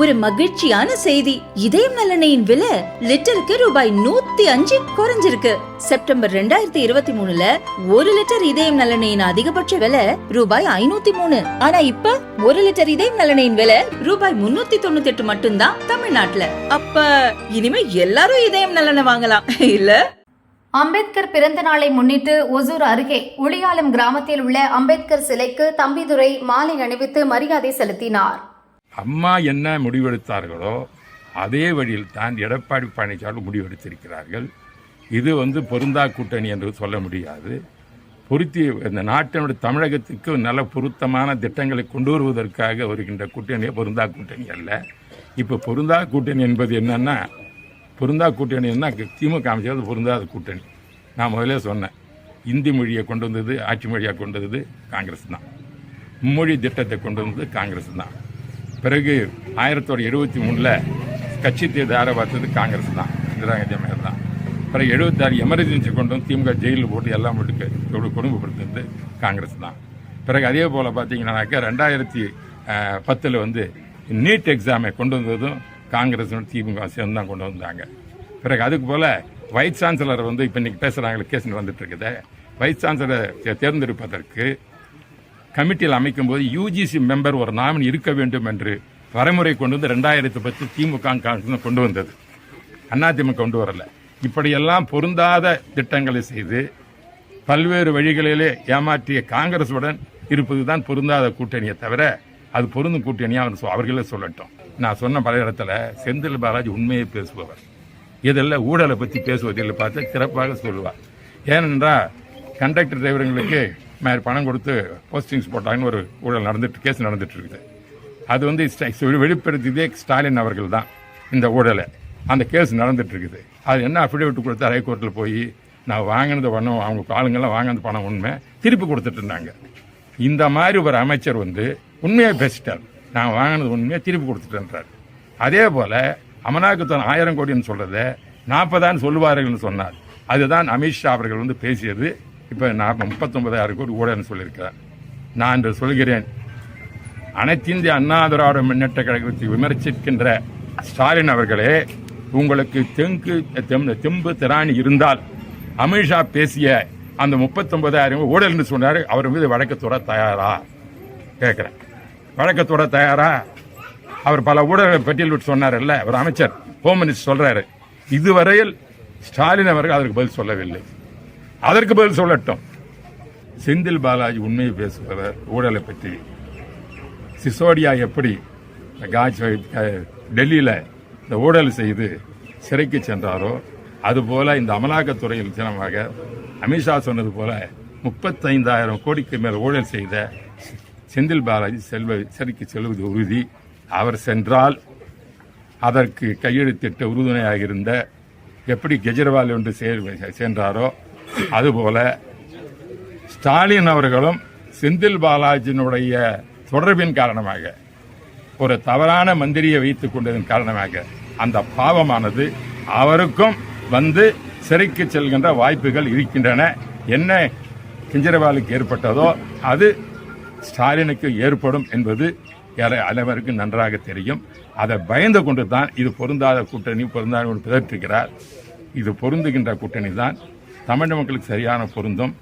ஒரு மகிழ்ச்சியான செய்தி. இதயம் நல்லெண்ணெயின் விலை லிட்டருக்கு ரூபாய் நூத்தி அஞ்சு குறைஞ்சிருக்கு. செப்டம்பர் ரெண்டாயிரத்தி இருபத்தி மூணுல ஒரு லிட்டர் இதயம் நலனையின் அதிகபட்ச விலை ரூபாய் ஐநூத்தி மூணு. ஆனா இப்ப ஒரு லிட்டர் இதயம் நலனையின் விலை ரூபாய் முன்னூத்தி தொண்ணூத்தி எட்டு மட்டும்தான் தமிழ்நாட்டுல. அப்ப இனிமே எல்லாரும் இதயம் நலனை வாங்கலாம் இல்ல? அம்பேத்கர் பிறந்த நாளை முன்னிட்டு ஒசூர் அருகே உளியாலம் கிராமத்தில் உள்ள அம்பேத்கர் சிலைக்கு தம்பிதுரை மாலை அணிவித்து மரியாதை செலுத்தினார். அம்மா என்ன முடிவெடுத்தார்களோ அதே வழியில் தான் எடப்பாடி பழனிசாமி முடிவெடுத்திருக்கிறார்கள். இது வந்து பொருந்தா கூட்டணி என்று சொல்ல முடியாது. பொருத்தி இந்த நாட்டினுடைய தமிழகத்துக்கு நல்ல பொருத்தமான திட்டங்களை கொண்டு வருவதற்காக வருகின்ற கூட்டணியே பொருந்தா கூட்டணி அல்ல. இப்போ பொருந்தா கூட்டணி என்பது என்னன்னா பொருந்தா கூட்டணி என்ன திமுக அமைச்சர் பொருந்தாத கூட்டணி. நான் முதல்ல சொன்னேன். இந்தி மொழியை கொண்டு வந்தது ஆட்சி மொழியாக கொண்டு வந்தது காங்கிரஸ் தான். மும்மொழி திட்டத்தை கொண்டு வந்தது காங்கிரஸ் தான். பிறகு ஆயிரத்தி தொள்ளாயிரத்தி எழுபத்தி மூணில் கட்சி தேர்தல் பார்த்தது காங்கிரஸ் தான். இந்திரா காந்தி தான். பிறகு எழுபத்தாறு எமர்ஜென்சி கொண்டு வந்து திமுக ஜெயிலில் போட்டு எல்லாம் போட்டு எவ்வளோ குடும்பப்படுத்துறது காங்கிரஸ் தான். பிறகு அதே போல் பார்த்தீங்கன்னாக்கா ரெண்டாயிரத்தி பத்தில் வந்து நீட் எக்ஸாமை கொண்டு வந்ததும் காங்கிரஸ் திமுக சேர்ந்து தான் கொண்டு வந்தாங்க. பிறகு அதுக்கு போல் வைஸ் சான்சலர் வந்து இப்போ இன்றைக்கி பேசுகிறாங்களே கேஸ் வந்துட்டு இருக்குது. வைஸ் சான்சலரை தேர்ந்தெடுப்பதற்கு கமிட்டியில் அமைக்கும்போது யூஜிசி மெம்பர் ஒரு நாமினி இருக்க வேண்டும் என்று வரைமுறை கொண்டு வந்து ரெண்டாயிரத்தி பத்து திமுக கொண்டு வந்தது. அதிமுக கொண்டு வரல. இப்படியெல்லாம் பொருந்தாத திட்டங்களை செய்து பல்வேறு வழிகளிலே ஏமாற்றிய காங்கிரசுடன் இருப்பதுதான் பொருந்தாத கூட்டணியை தவிர அது பொருந்தும் கூட்டணியாக அவர் அவர்களே சொல்லட்டும். நான் சொன்ன பல இடத்துல செந்தில் பாலாஜி உண்மையை பேசுபவர். இதெல்லாம் ஊழலை பற்றி பேசுவதில் பார்த்து சிறப்பாக சொல்லுவார். ஏனென்றால் கண்டக்டர் டிரைவருங்களுக்கு மாதிரி பணம் கொடுத்து போஸ்டிங்ஸ் போட்டாங்கன்னு ஒரு ஊழல் நடந்துட்டு கேஸ் நடந்துட்டு இருக்குது அது வந்து வெளிப்படுத்தியதே ஸ்டாலின் அவர்கள் தான் இந்த ஊழலை. அந்த கேஸ் நடந்துட்டு இருக்குது அது என்ன அஃபிடேவிட் கொடுத்தா ஹைகோர்ட்டில் போய் நான் வாங்கினது பணம் அவங்க ஆளுங்கெல்லாம் வாங்கினது பணம் உண்மை திருப்பி கொடுத்துட்டு இருந்தாங்க இந்த மாதிரி ஒரு அமைச்சர் வந்து உண்மையை பேசிட்டார். நான் வாங்கினது உண்மையை திருப்பி கொடுத்துட்டேன்றார். அதே போல் அமலாக்கத்தன் ஆயிரம் கோடின்னு சொல்கிறத நாற்பதான்னு சொல்லுவார்கள்னு சொன்னார். அதுதான் அமித்ஷா அவர்கள் வந்து பேசியது. இப்போ நான் முப்பத்தொன்பதாயிரம் கோடி ஊழல்னு சொல்லியிருக்கிறேன். நான் என்று சொல்கிறேன் அனைத்திந்திய அண்ணா திராவிட முன்னேற்ற கழகத்தை விமர்சிக்கின்ற ஸ்டாலின் அவர்களே உங்களுக்கு தெங்கு தெம்பு திராணி இருந்தால் அமித்ஷா பேசிய அந்த முப்பத்தொன்பதாயிரம் ஊழல்னு சொன்னார் அவர் மீது வழக்கத்தோட தயாரா? கேட்கிறேன். வழக்கத்தோட தயாரா? அவர் பல ஊழல்களை பட்டியலிட்டு இல்லை ஒரு அமைச்சர் ஹோம் மினிஸ்டர் சொல்கிறாரு இதுவரையில் ஸ்டாலின் அவர்கள் அதற்கு பதில் சொல்லவில்லை. அதற்கு பதில் சொல்லட்டும். செந்தில் பாலாஜி உண்மையை பேசுபவர் ஊழலை பற்றி. சிசோடியா எப்படி காஜ் டெல்லியில் இந்த ஊழல் செய்து சிறைக்கு சென்றாரோ அதுபோல் இந்த அமலாக்கத்துறையில் தினமாக அமித்ஷா சொன்னது போல முப்பத்தைந்தாயிரம் கோடிக்கு மேல் ஊழல் செய்த செந்தில் பாலாஜி செல்வ சிறைக்கு செல்வது உறுதி. அவர் சென்றால் அதற்கு கையெழுத்திட்ட உறுதுணையாக இருந்த எப்படி கெஜ்ரிவால் என்று சென்றாரோ அதுபோல ஸ்டாலின் அவர்களும் செந்தில் பாலாஜியினுடைய தொடர்பின் காரணமாக ஒரு தவறான மந்திரியை வைத்துக் கொண்டதன் காரணமாக அந்த பாவமானது அவருக்கும் வந்து சிறைக்கு செல்கின்ற வாய்ப்புகள் இருக்கின்றன. என்ன கெஞ்சரவாலுக்கு ஏற்பட்டதோ அது ஸ்டாலினுக்கு ஏற்படும் என்பது அனைவருக்கும் நன்றாக தெரியும். அதை பயந்து கொண்டு தான் இது பொருந்தாத கூட்டணி பொருந்தாத பிதற்றுகிறார். இது பொருந்துகின்ற கூட்டணி தான் தமிழ் மக்களுக்கு சரியான பொருந்தும்.